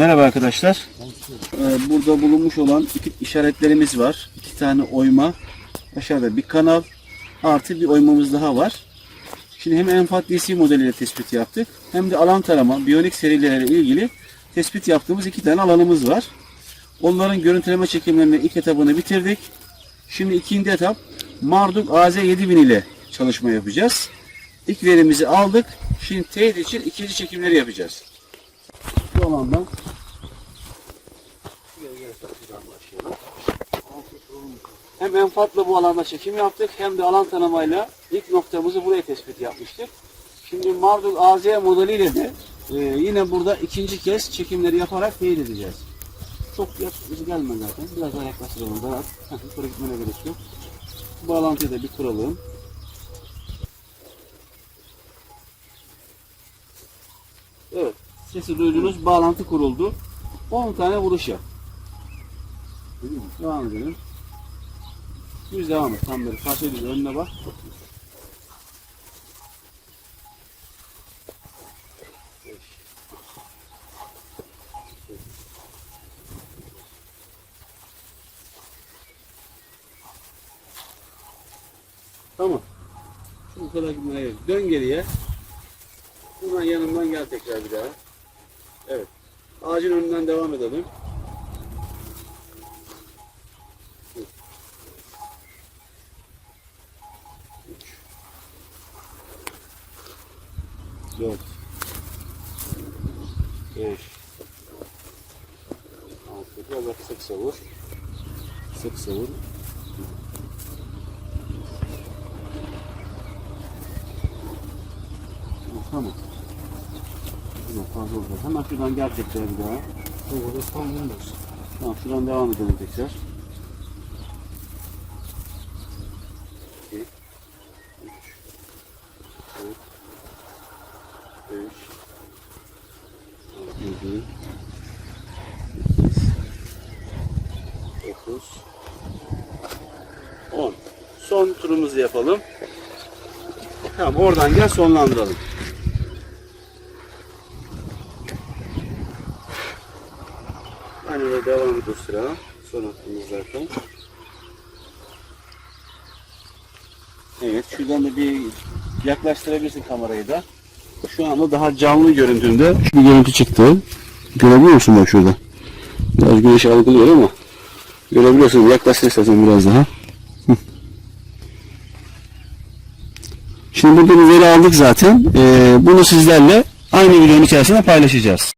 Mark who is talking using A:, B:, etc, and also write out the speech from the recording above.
A: Merhaba arkadaşlar. Ee, Burada bulunmuş olan iki işaretlerimiz var. İki tane oyma. Aşağıda bir kanal. Artı bir oymamız daha var. Şimdi hem Enfat DC modeliyle tespit yaptık. Hem de alan tarama, biyonik serileriyle ilgili tespit yaptığımız iki tane alanımız var. Onların görüntüleme çekimlerinin ilk etabını bitirdik. Şimdi ikinci etap Marduk AZ7000 ile çalışma yapacağız. İlk verimizi aldık. Şimdi teyit için ikinci çekimleri yapacağız. Bu alandan hem enfatla bu alanda çekim yaptık hem de alan tanımayla ilk noktamızı buraya tespit yapmıştık. Şimdi Marduk AZ modeliyle de e, yine burada ikinci kez çekimleri yaparak teyit edeceğiz. Çok yaklaşık gelme zaten. Biraz daha yaklaştıralım. Daha yukarı gitmene gerek yok. Bağlantıyı da bir kuralım. Evet. Sesi duydunuz. Bağlantı kuruldu. 10 tane vuruş yap. Devam edelim. Düz devam et. Tam böyle karşıya düz önüne bak. Tamam. Şu kadar gitmeye gerek. Dön geriye. Buradan yanımdan gel tekrar bir daha. Evet. Ağacın önünden devam edelim. Dört. Beş. Altı. Biraz daha sık savur. Sık savur. Tamam. Yok fazla olacak. Hemen şuradan gel tekrar bir daha.
B: Burada tam Windows.
A: Tamam şuradan devam edelim tekrar. İki, 7 8 9 10 Son turumuzu yapalım. Tamam oradan gel sonlandıralım. Hani de devam ediyor sıra. Son hakkımız zaten. Evet şuradan da bir yaklaştırabilirsin kamerayı da. Şu anda daha canlı görüntünde bir görüntü çıktı. Görebiliyor musun bak şurada? Biraz güneş algılıyor ama görebiliyorsun. Yaklaştır istersen biraz daha. Şimdi burada bir veri aldık zaten. Ee, bunu sizlerle aynı videonun içerisinde paylaşacağız.